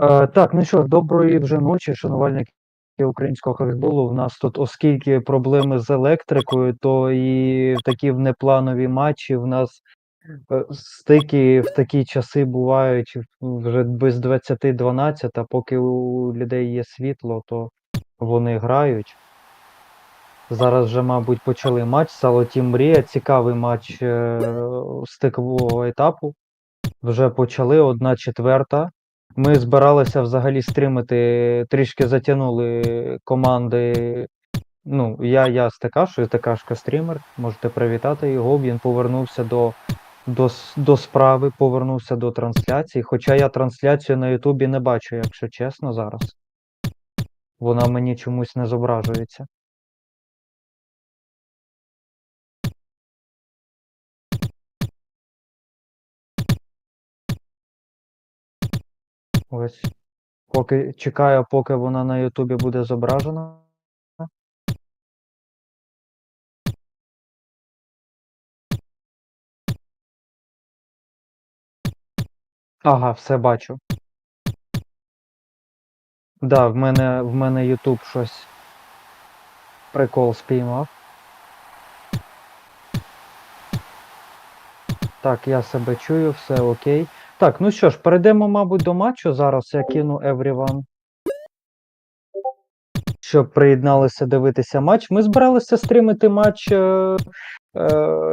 Е, так, ну що, доброї вже ночі, шанувальники українського хокейболу. У нас тут, оскільки проблеми з електрикою, то і такі внепланові матчі в нас е, стики в такі часи бувають вже без 20-12, а поки у людей є світло, то вони грають. Зараз вже, мабуть, почали матч. Салотім Мрія. Цікавий матч е, стикового етапу. Вже почали одна четверта. Ми збиралися взагалі стримати, трішки затягнули команди. Ну, я, я з стекашу, стекашка стрімер. Можете привітати його. Він повернувся до, до, до справи, повернувся до трансляції. Хоча я трансляцію на Ютубі не бачу, якщо чесно, зараз. Вона мені чомусь не зображується. Ось. Поки чекаю, поки вона на Ютубі буде зображена. Ага, все бачу. Да, в мене в мене Ютуб щось прикол спіймав. Так, я себе чую, все окей. Так, ну що ж, перейдемо, мабуть, до матчу. Зараз я кину everyone. Щоб приєдналися дивитися матч. Ми збиралися стрімити матч е,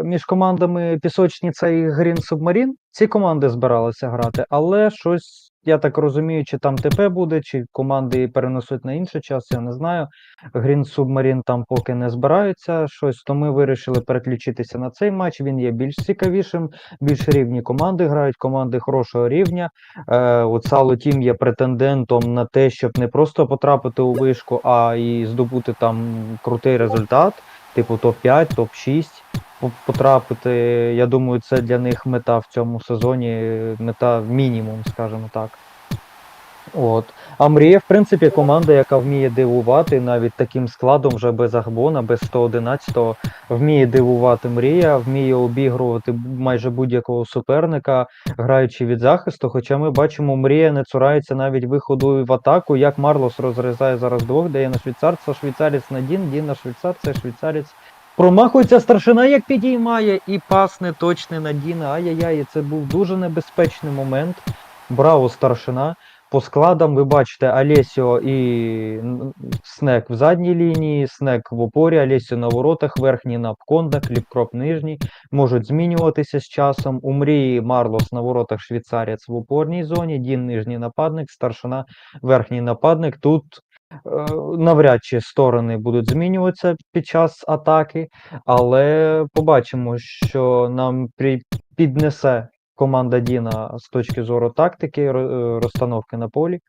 між командами Пісочниця і Green Submarine. Ці команди збиралися грати, але щось, я так розумію, чи там ТП буде, чи команди перенесуть на інший час, я не знаю. Green Submarine там поки не збираються щось, то ми вирішили переключитися на цей матч. Він є більш цікавішим, більш рівні команди грають, команди хорошого рівня. Е, от Сало Тім є претендентом на те, щоб не просто потрапити у вишку, а і здобути там крутий результат, типу топ-5, топ-6 потрапити. Я думаю, це для них мета в цьому сезоні, мета мінімум, скажімо так. От. А Мрія, в принципі, команда, яка вміє дивувати навіть таким складом, вже без Агбона, без 111-го, вміє дивувати Мрія, вміє обігрувати майже будь-якого суперника, граючи від захисту. Хоча ми бачимо, Мрія не цурається навіть виходу в атаку, як Марлос розрізає зараз двох, дає на швейцарця, швейцарець на Дін, Дін на швейцарця, швейцарець. Промахується старшина, як підіймає, і пас неточний на Діна. Ай-яй-яй, це був дуже небезпечний момент. Браво, старшина. По складам ви бачите Алесіо і Снек в задній лінії, Снек в опорі, Алесіо на воротах, верхній напконда, Кліпкроп нижній. Можуть змінюватися з часом. У мрії Марлос на воротах швейцарець в опорній зоні, Дін нижній нападник, старшина верхній нападник. Тут е, навряд чи сторони будуть змінюватися під час атаки, але побачимо, що нам піднесе команда Діна з точки зору тактики, е, розстановки на полі.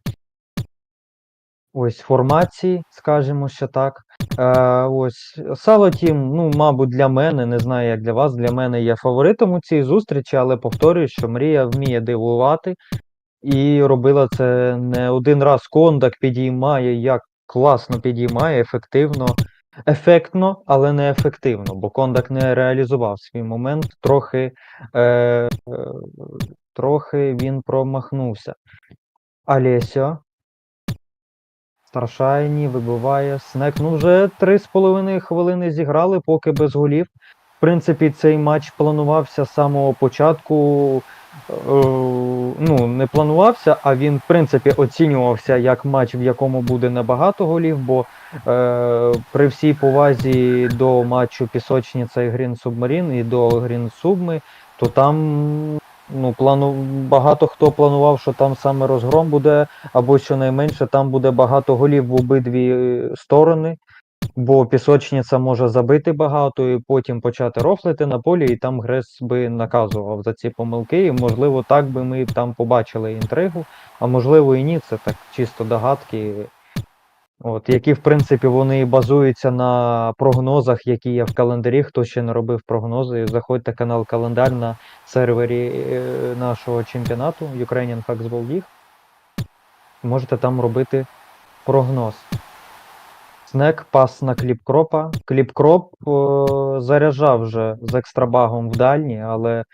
Ось формації, скажімо ще так. Е, ось Салотім, ну, мабуть, для мене, не знаю, як для вас, для мене є фаворитом у цій зустрічі, але повторюю, що Мрія вміє дивувати і робила це не один раз. Кондак підіймає, як класно підіймає, ефективно, ефектно, але не ефективно, бо Кондак не реалізував свій момент, трохи, е, е, трохи він промахнувся. Алесіо. Старшайні вибиває снек. Ну, вже 3,5 хвилини зіграли, поки без голів. В принципі, цей матч планувався з самого початку. Е, ну, не планувався, а він, в принципі, оцінювався як матч, в якому буде небагато голів, бо е, при всій повазі до матчу Пісочниця і Грін Субмарін і до Грін Субми, то там ну, плану, багато хто планував, що там саме розгром буде або щонайменше там буде багато голів в обидві е, сторони, бо пісочниця може забити багато і потім почати рофлити на полі, і там Грес би наказував за ці помилки. І можливо так би ми там побачили інтригу, а можливо і ні, це так чисто догадки. От, які, в принципі, вони базуються на прогнозах, які є в календарі. Хто ще не робив прогнози, заходьте канал Календар на сервері е, нашого чемпіонату Ukrainian Hacks League. Можете там робити прогноз. Снек, пас на кліпкропа. Кліпкроп е, заряджав вже з екстрабагом в дальні, але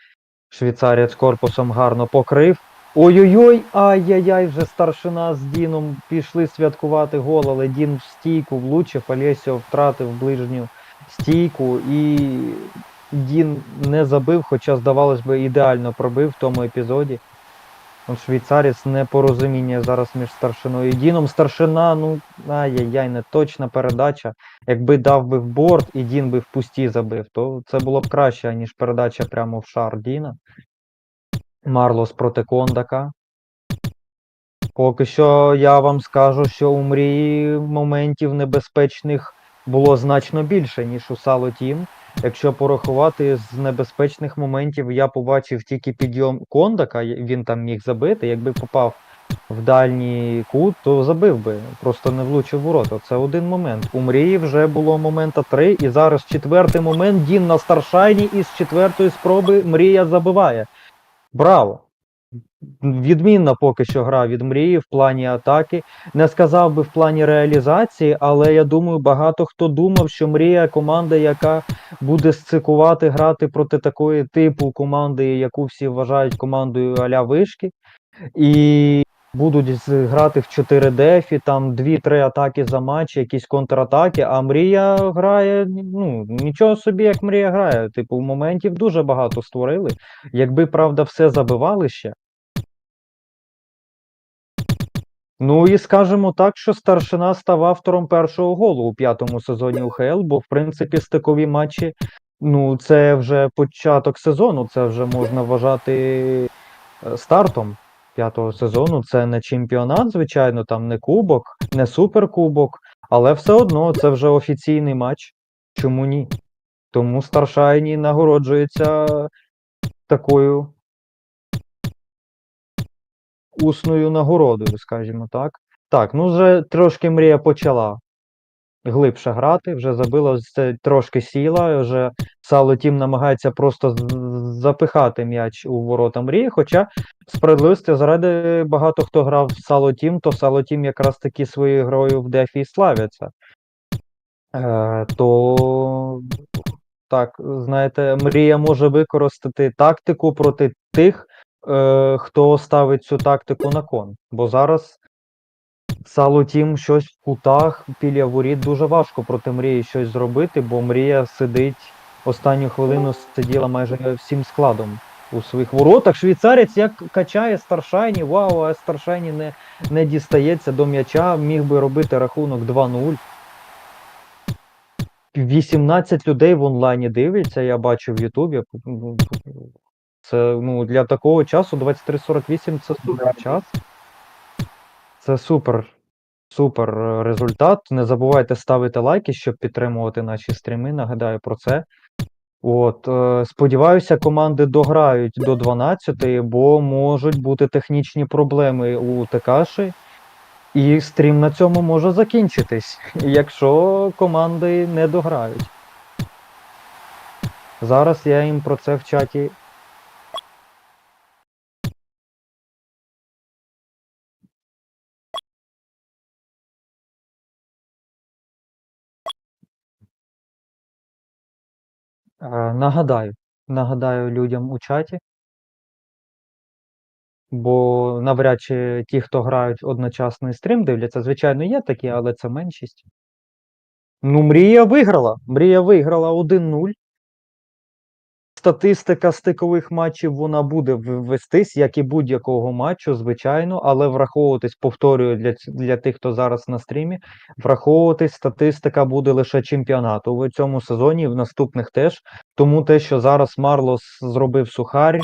швейцарець корпусом гарно покрив. Ой-ой-ой, ай-яй-яй, вже старшина з Діном пішли святкувати гол, але Дін в стійку влучив, Олесьо втратив ближню стійку і Дін не забив, хоча, здавалось би, ідеально пробив в тому епізоді. От швейцарець непорозуміння зараз між старшиною і Діном. Старшина, ну ай-яй-яй, не точна передача. Якби дав би в борт і Дін би в пусті забив, то це було б краще, ніж передача прямо в шар Діна. Марлос проти Кондака. Поки що я вам скажу, що у мрії моментів небезпечних було значно більше, ніж у Сало Тім. Якщо порахувати з небезпечних моментів, я побачив тільки підйом Кондака, він там міг забити. Якби попав в дальній кут, то забив би, просто не влучив ворота. Це один момент. У мрії вже було момента три, і зараз четвертий момент. Дін на старшайні, і з четвертої спроби мрія забиває. Браво! Відмінна поки що гра від мрії в плані атаки. Не сказав би в плані реалізації, але я думаю, багато хто думав, що мрія команда, яка буде сцикувати грати проти такої типу команди, яку всі вважають командою аля вишки, і будуть грати в 4 дефі, там 2-3 атаки за матч, якісь контратаки. А мрія грає, ну нічого собі, як мрія грає. Типу, моментів дуже багато створили. Якби правда все забивали ще. Ну і скажемо так, що старшина став автором першого голу у п'ятому сезоні УХЛ, бо в принципі стикові матчі, ну це вже початок сезону, це вже можна вважати е, стартом п'ятого сезону. Це не чемпіонат, звичайно, там не кубок, не суперкубок, але все одно це вже офіційний матч. Чому ні? Тому Старшайні нагороджується такою усною нагородою, скажімо так. Так, ну вже трошки мрія почала глибше грати, вже забила це трошки сіла, вже Сало Тім намагається просто запихати м'яч у ворота мрії. Хоча справедливості заради багато хто грав в Сало Тім, то Сало Тім якраз таки своєю грою в Дефі і славяться. Е, то так, знаєте, мрія може використати тактику проти тих, е, хто ставить цю тактику на кон. Бо зараз Сало Тім щось в кутах біля воріт дуже важко проти мрії щось зробити, бо мрія сидить останню хвилину сиділа майже всім складом у своїх воротах. Швейцарець як качає старшайні, вау, а старшайні не, не дістається до м'яча, міг би робити рахунок 2-0. 18 людей в онлайні дивляться, я бачу в Ютубі. Це ну, для такого часу 23.48 це супер час. Це супер, супер е, результат. Не забувайте ставити лайки, щоб підтримувати наші стріми. Нагадаю про це. От, е, сподіваюся, команди дограють до 12, бо можуть бути технічні проблеми у Текаші. І стрім на цьому може закінчитись, якщо команди не дограють. Зараз я їм про це в чаті. Е, нагадаю. Нагадаю людям у чаті. Бо навряд чи ті, хто грають одночасний стрім, дивляться, звичайно, є такі, але це меншість. Ну, Мрія виграла. Мрія виграла 1-0. Статистика стикових матчів вона буде в- вестись, як і будь-якого матчу, звичайно, але враховуватись, повторюю для, для тих, хто зараз на стрімі, враховуватись статистика буде лише чемпіонату в цьому сезоні, в наступних теж. Тому те, що зараз Марлос зробив сухарь,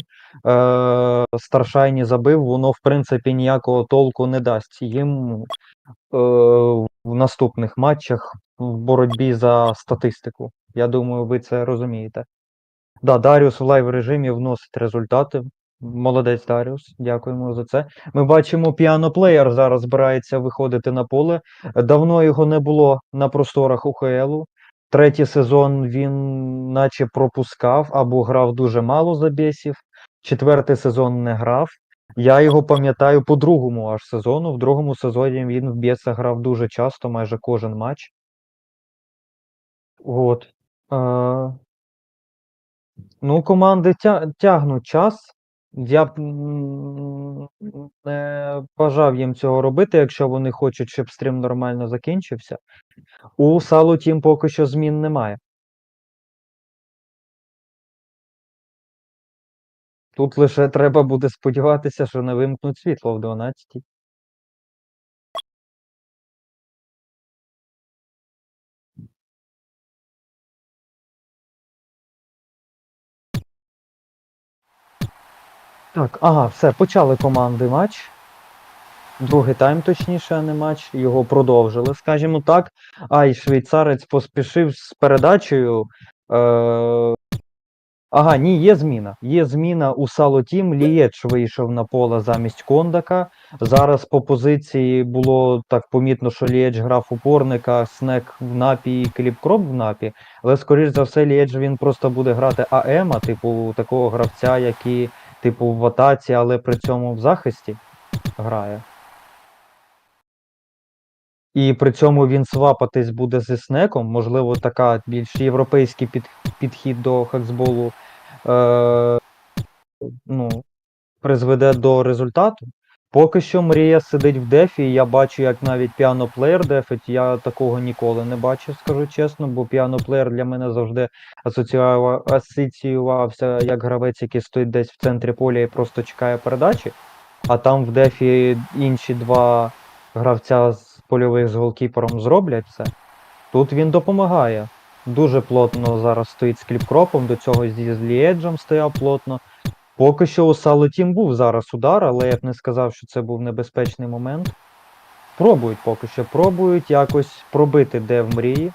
е, Старшайні забив, воно в принципі ніякого толку не дасть їм е, в наступних матчах в боротьбі за статистику. Я думаю, ви це розумієте. Да, Даріус в лайв режимі вносить результати. Молодець Даріус, дякуємо за це. Ми бачимо, піаноплеєр зараз збирається виходити на поле. Давно його не було на просторах УХЛу. Третій сезон він наче пропускав або грав дуже мало забєсів. Четвертий сезон не грав. Я його пам'ятаю по другому аж сезону. В другому сезоні він в Бєса грав дуже часто, майже кожен матч. От. Ну, команди тя- тягнуть час. Я б не бажав їм цього робити, якщо вони хочуть, щоб стрім нормально закінчився. У Салу Тім поки що змін немає. Тут лише треба буде сподіватися, що не вимкнуть світло в 12. Так, ага, все, почали команди матч. Другий тайм, точніше, а не матч. Його продовжили, скажімо так. А і швейцарець поспішив з передачею. Е... Ага, ні, є зміна. Є зміна у Сало Тім. Лієч вийшов на поле замість Кондака. Зараз по позиції було так помітно, що Лієч грав упорника, Снек в напі і Кліпкроп в напі. Але, скоріш за все, Лієч він просто буде грати АЕМа, типу такого гравця, який, типу, в атаці, але при цьому в захисті грає. І при цьому він свапатись буде зі снеком. Можливо, така більш європейський під, підхід до хаксболу е, ну, призведе до результату. Поки що Мрія сидить в дефі, я бачу, як навіть піаноплеєр дефить. Я такого ніколи не бачив, скажу чесно, бо піаноплеєр для мене завжди асоціювався як гравець, який стоїть десь в центрі поля і просто чекає передачі. А там в дефі інші два гравця з польових з голкіпером зроблять все. Тут він допомагає. Дуже плотно зараз стоїть з кліпкропом, до цього зі з Ліеджем стояв плотно. Поки що у Салотім був зараз удар, але я б не сказав, що це був небезпечний момент. Пробують поки що, пробують якось пробити де в мрії.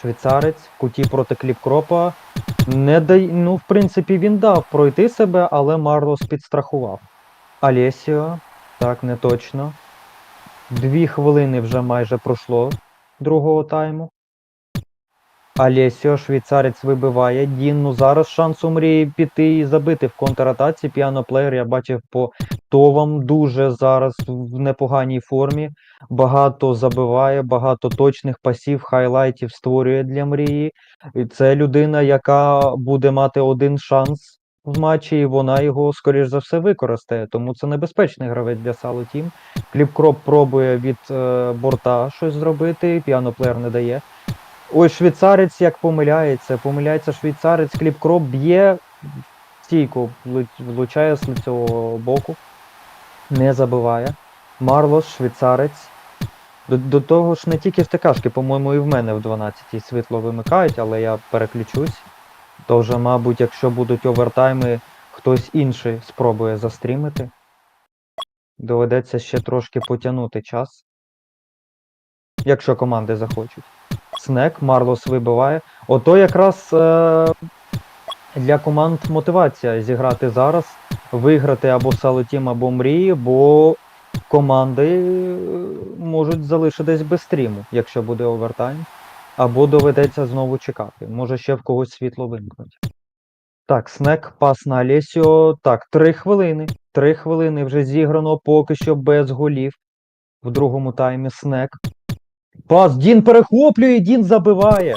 Швейцарець, куті проти кліпкропа. Не дай... Ну, в принципі, він дав пройти себе, але Марлос підстрахував. Алєсіо, так, не точно. Дві хвилини вже майже пройшло другого тайму. Алєсіо, швейцарець вибиває. Дін, ну зараз шанс у мрії піти і забити в контратаці. Піаноплеєр я бачив по товам дуже зараз в непоганій формі. Багато забиває, багато точних пасів, хайлайтів створює для мрії. І це людина, яка буде мати один шанс в матчі, і вона його, скоріш за все, використає. Тому це небезпечний гравець для Сало Тім. Кліпкроп пробує від е, борта щось зробити, піаноплеєр не дає. Ой, швейцарець як помиляється. Помиляється швейцарець, кліпкроп б'є стійку, влучає з лицевого боку, не забиває. Марлос, швейцарець. До, до того ж, не тільки в ТКшки, по-моєму, і в мене в 12-й світло вимикають, але я переключусь. То вже, мабуть, якщо будуть овертайми, хтось інший спробує застрімити. Доведеться ще трошки потягнути час. Якщо команди захочуть. Снек, Марлос вибиває. Ото якраз е- для команд мотивація зіграти зараз, виграти або Салетім, або Мрії, бо команди е, можуть залишитись без стріму, якщо буде овертайм. Або доведеться знову чекати. Може ще в когось світло вимкнуть. Так, снек, пас на Алєсіо. Так, три хвилини. Три хвилини вже зіграно поки що без голів. В другому таймі снек. Пас, Дін перехоплює, Дін забиває.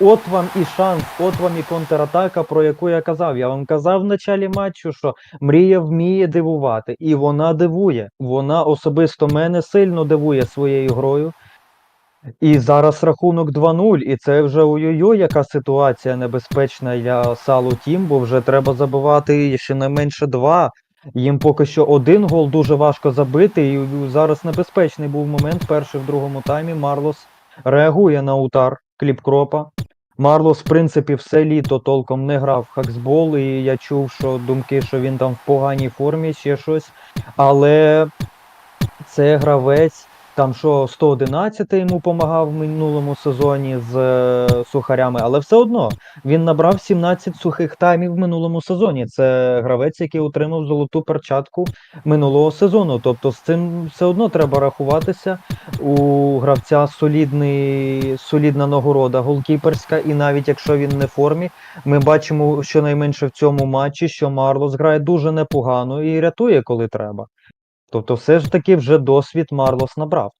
От вам і шанс, от вам і контратака, про яку я казав. Я вам казав в началі матчу, що Мрія вміє дивувати. І вона дивує. Вона особисто мене сильно дивує своєю грою. І зараз рахунок 2-0, і це вже ой-ой-ой, яка ситуація небезпечна для Салу Тім, бо вже треба забивати щонайменше два. Їм поки що один гол дуже важко забити, і зараз небезпечний був момент. Перший в другому таймі. Марлос реагує на удар кліпкропа. Марлос, в принципі, все літо толком не грав в хаксбол, і я чув, що думки, що він там в поганій формі, ще щось. Але це гравець, там що 111 йому допомагав в минулому сезоні з е, сухарями, але все одно він набрав 17 сухих таймів в минулому сезоні. Це гравець, який отримав золоту перчатку минулого сезону. Тобто з цим все одно треба рахуватися. У гравця солідний, солідна нагорода голкіперська, і навіть якщо він не в формі, ми бачимо щонайменше в цьому матчі, що Марлос грає дуже непогано і рятує, коли треба. Тобто, все ж таки вже досвід Марлос набрав.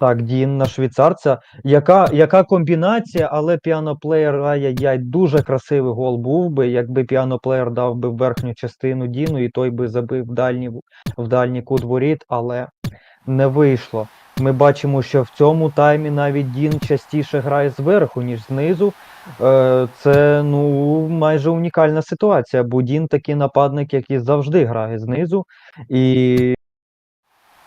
Так, Дін на швейцарця. Яка, яка комбінація, але піаноплеєр, ай-яй-яй, дуже красивий гол був би, якби піаноплеєр дав би верхню частину Діну, і той би забив в дальній, в дальній кут воріт, але не вийшло. Ми бачимо, що в цьому таймі навіть Дін частіше грає зверху, ніж знизу. Е, Це ну майже унікальна ситуація, бо Дін такий нападник, який завжди грає знизу, і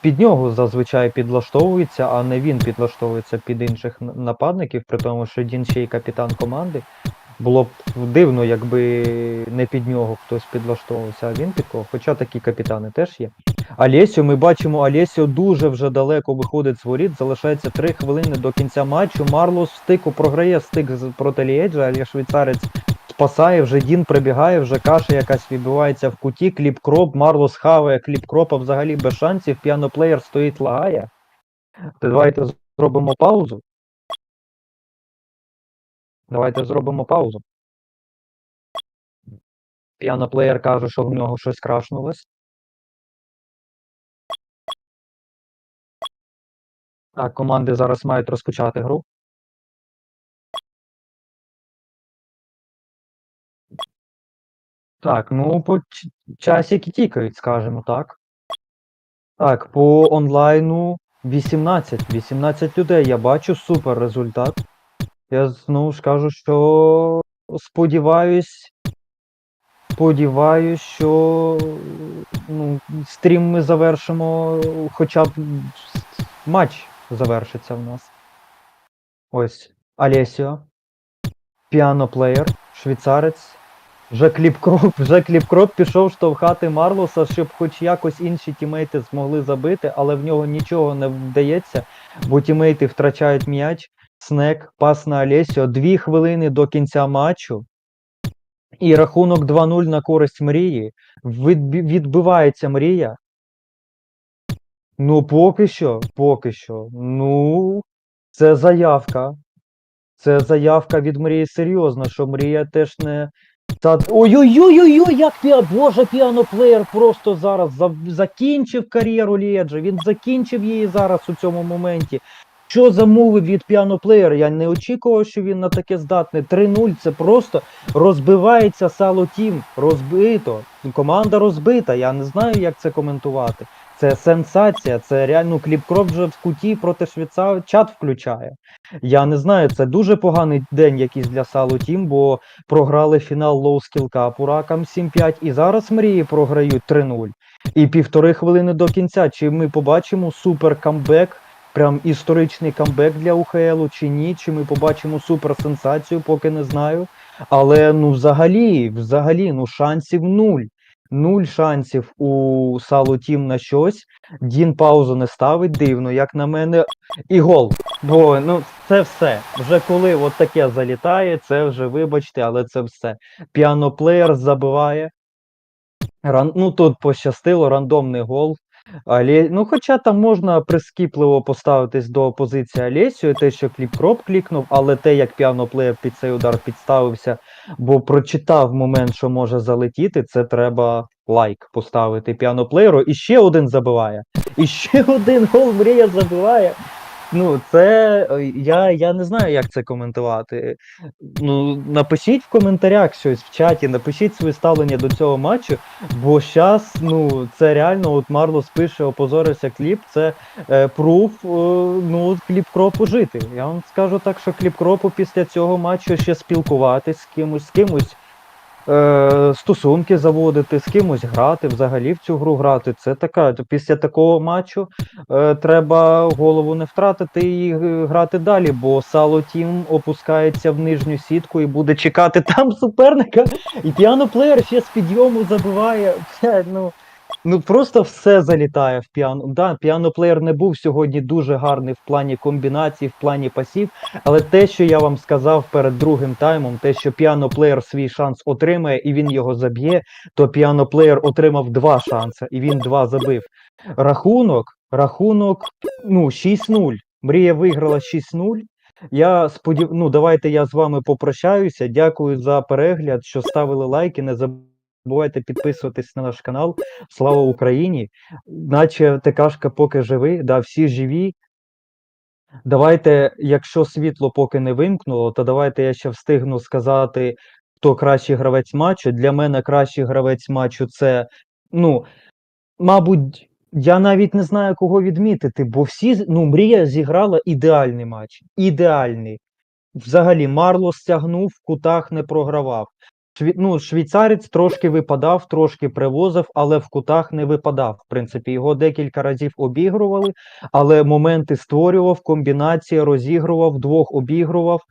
під нього зазвичай підлаштовується, а не він підлаштовується під інших нападників, при тому, що Дін ще й капітан команди. Було б дивно, якби не під нього хтось підлаштовувався, а він під кого. Хоча такі капітани теж є. Алєсіо, ми бачимо, Алєсіо дуже вже далеко виходить з воріт. Залишається 3 хвилини до кінця матчу. Марлос стику програє стик проти Лієджа, але швейцарець спасає, вже Дін прибігає, вже каша якась відбувається в куті, кліп-кроп, Марлос хаває кліп-кропа взагалі без шансів, піаноплеєр стоїть лагає. Давайте зробимо паузу. Давайте зробимо паузу. Піаноплеєр каже, що в нього щось крашнулось. Так, команди зараз мають розпочати гру. Так, ну по часики тікають, скажімо так. Так, по онлайну 18. 18 людей. Я бачу супер результат. Я знову ж кажу, що сподіваюсь. Сподіваюсь, що ну, стрім ми завершимо, хоча б матч завершиться в нас. Ось. Алесіо. Піаноплеєр, швейцарець. Вже кліп-кроп, пішов штовхати Марлоса, щоб хоч якось інші тімейти змогли забити, але в нього нічого не вдається, бо тімейти втрачають м'яч. Снек, пас на Алесіо. Дві хвилини до кінця матчу. І рахунок 2-0 на користь мрії. Відбивається мрія. Ну, поки що, поки що. Ну, це заявка. Це заявка від мрії серйозна, що мрія теж не. Та... Ой-ой-ой-ой, як піа... Боже, піаноплеєр просто зараз за... закінчив кар'єру Лєджа. Він закінчив її зараз у цьому моменті. Що за мови від піаноплеєра? Я не очікував, що він на таке здатний. 3-0 це просто розбивається сало тім. Розбито. Команда розбита. Я не знаю, як це коментувати. Це сенсація, це реально кліп-кроп вже в куті проти Швейцарії чат включає. Я не знаю, це дуже поганий день якийсь для Сало Тім, бо програли фінал Skill Cup Уракам 7-5 і зараз мрії програють 3-0. І півтори хвилини до кінця. Чи ми побачимо супер камбек, прям історичний камбек для УХЛ, чи ні? Чи ми побачимо супер сенсацію, поки не знаю. Але ну взагалі, взагалі, ну шансів нуль. Нуль шансів у салу Тім на щось. Дін паузу не ставить дивно, як на мене. І гол. Бо ну це все. Вже коли от таке залітає, це вже вибачте, але це все. Піаноплеєр забиває. Ран... Ну тут пощастило, рандомний гол. Але, ну, хоча там можна прискіпливо поставитись до позиції Алєсіо, те, що кліп-кроп клікнув, але те, як піаноплеєр під цей удар підставився, бо прочитав момент, що може залетіти, це треба лайк поставити піаноплеєру. І ще один забиває. І ще один гол мрія забиває. Ну, це е, я, я не знаю, як це коментувати. Ну, напишіть в коментарях щось в чаті, напишіть своє ставлення до цього матчу, бо зараз, ну, це реально, от Марлос пише, опозорився кліп, це е, пруф, е, ну, кліп кропу жити. Я вам скажу так, що кліп кропу після цього матчу ще спілкуватись з кимось, з кимось е, стосунки заводити, з кимось грати, взагалі в цю гру грати. Це така. Після такого матчу е, треба голову не втратити і е, грати далі, бо Сало Тім опускається в нижню сітку і буде чекати там суперника. І піаноплеєр ще з підйому забиває. Ну, ну просто все залітає в піано. Да, піаноплеєр не був сьогодні дуже гарний в плані комбінацій, в плані пасів. Але те, що я вам сказав перед другим таймом, те, що піаноплеєр свій шанс отримає і він його заб'є, то піаноплеєр отримав два шанси, і він два забив. Рахунок, рахунок, ну, 6-0. Мрія виграла 6-0. Я сподів... ну, давайте я з вами попрощаюся. Дякую за перегляд, що ставили лайки. Не забувайте підписуватись на наш канал. Слава Україні! Наче ТКшка поки живий, да, всі живі. Давайте, якщо світло поки не вимкнуло, то давайте я ще встигну сказати, хто кращий гравець матчу. Для мене кращий гравець матчу це, ну, мабуть, я навіть не знаю, кого відмітити, бо всі, ну, Мрія зіграла ідеальний матч. Ідеальний. Взагалі, Марло стягнув, в кутах не програвав. Шві... Ну, швейцарець трошки випадав, трошки привозив, але в кутах не випадав. В принципі, його декілька разів обігрували, але моменти створював, комбінація розігрував, двох обігрував.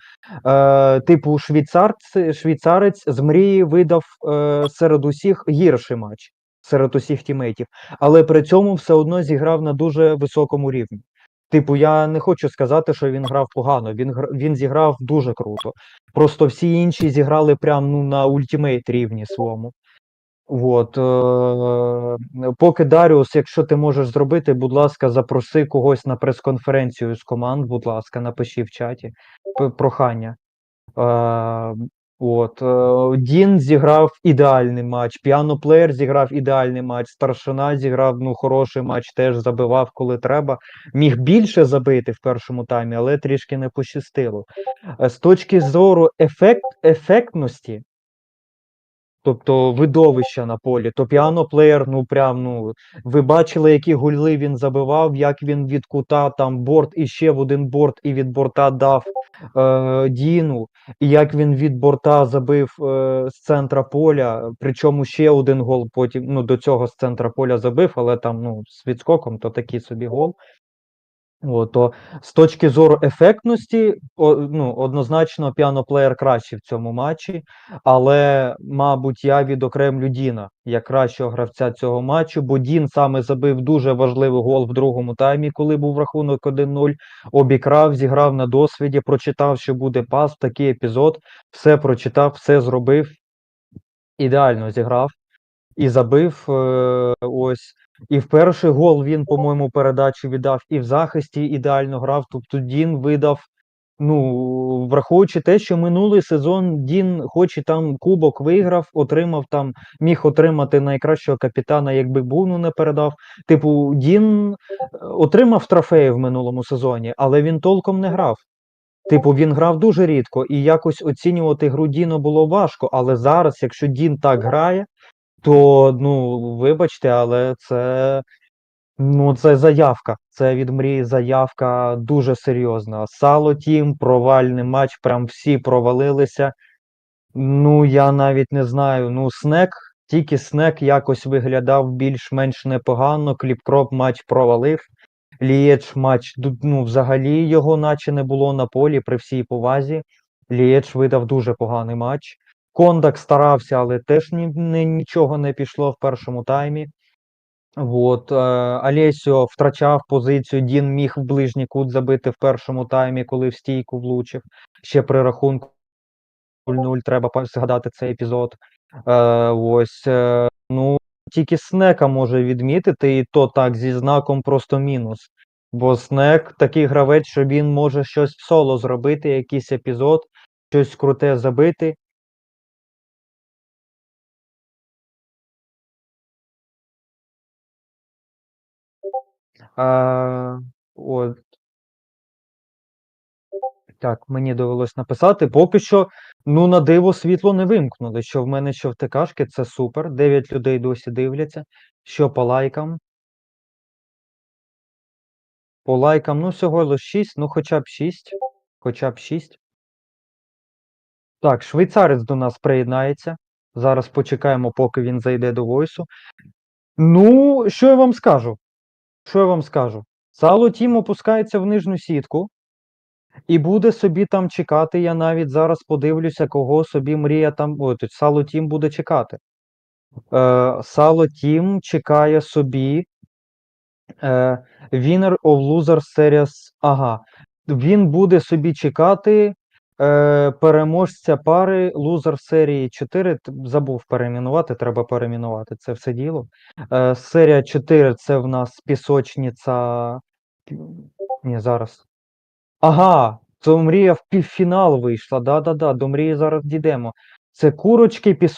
Е, типу, швейцарці, швейцарець з мрії видав е, серед усіх гірший матч, серед усіх тімейтів, але при цьому все одно зіграв на дуже високому рівні. Типу, я не хочу сказати, що він грав погано. Він він зіграв дуже круто. Просто всі інші зіграли прям ну, на ультимейт рівні своєму. От, е, поки Даріус, якщо ти можеш зробити, будь ласка, запроси когось на прес-конференцію з команд, будь ласка, напиши в чаті прохання. Е, от, е, Дін зіграв ідеальний матч, піаноплеєр зіграв ідеальний матч, старшина зіграв ну, хороший матч, теж забивав, коли треба. Міг більше забити в першому таймі, але трішки не пощастило. Е, З точки зору ефект, ефектності, тобто видовища на полі, то піаноплеєр, ну прям, ну, ви бачили, які гульли він забивав, як він від кута там борт і ще в один борт, і від борта дав е, Діну, і як він від борта забив е, з центра поля, причому ще один гол потім ну, до цього з центра поля забив, але там ну, з відскоком, то такий собі гол. От, то з точки зору ефектності, о, ну, однозначно піаноплеєр кращий в цьому матчі, але, мабуть, я відокремлю Діна як кращого гравця цього матчу, бо Дін саме забив дуже важливий гол в другому таймі, коли був рахунок 1-0, обікрав, зіграв на досвіді, прочитав, що буде пас, такий епізод, все прочитав, все зробив, ідеально зіграв і забив е, ось. І в перший гол він, по-моєму, передачу віддав, і в захисті ідеально грав. Тобто Дін видав. Ну, враховуючи те, що минулий сезон Дін, хоч і там кубок виграв, отримав там, міг отримати найкращого капітана, якби Буну не передав. Типу, Дін е, отримав трофеї в минулому сезоні, але він толком не грав. Типу, він грав дуже рідко, і якось оцінювати гру Діна було важко. Але зараз, якщо Дін так грає, то ну вибачте, але це ну це заявка. Це від мрії заявка дуже серйозна. Сало тім, провальний матч, прям всі провалилися. Ну, я навіть не знаю. Ну, снек, тільки снек якось виглядав більш-менш непогано. Кліпкроп матч провалив. Лієч матч, ну, взагалі його наче не було на полі при всій повазі. Лієч видав дуже поганий матч. Кондак старався, але теж ні, ні- нічого не пішло в першому таймі. От, е, Алесіо втрачав позицію, Дін міг в ближній кут забити в першому таймі, коли в стійку влучив. Ще при рахунку 0-0 треба згадати цей епізод. Е, ось, е, ну, тільки Снека може відмітити, і то так, зі знаком просто мінус. Бо Снек такий гравець, що він може щось в соло зробити, якийсь епізод, щось круте забити. А, от. Так, мені довелось написати. Поки що, ну, на диво світло не вимкнули. Що в мене, що в ТКшки, це супер. 9 людей досі дивляться. Що по лайкам? По лайкам, ну, всього лише 6, ну, хоча б 6. Хоча б 6. Так, швейцарець до нас приєднається. Зараз почекаємо, поки він зайде до войсу. Ну, що я вам скажу? Що я вам скажу? Сало Тім опускається в нижню сітку і буде собі там чекати. Я навіть зараз подивлюся, кого собі мрія там. Ой, Сало Тім буде чекати. Е, Сало Тім чекає собі. Е, Winner of Losers Series. Ага. Він буде собі чекати е, переможця пари лузер серії 4. т- Забув перейменувати, треба перейменувати це все діло. Е, серія 4 це в нас пісочниця. Ні, зараз. Ага, то мрія в півфінал вийшла. Да-да-да, до мрії зараз дійдемо. Це курочки, пісочниця.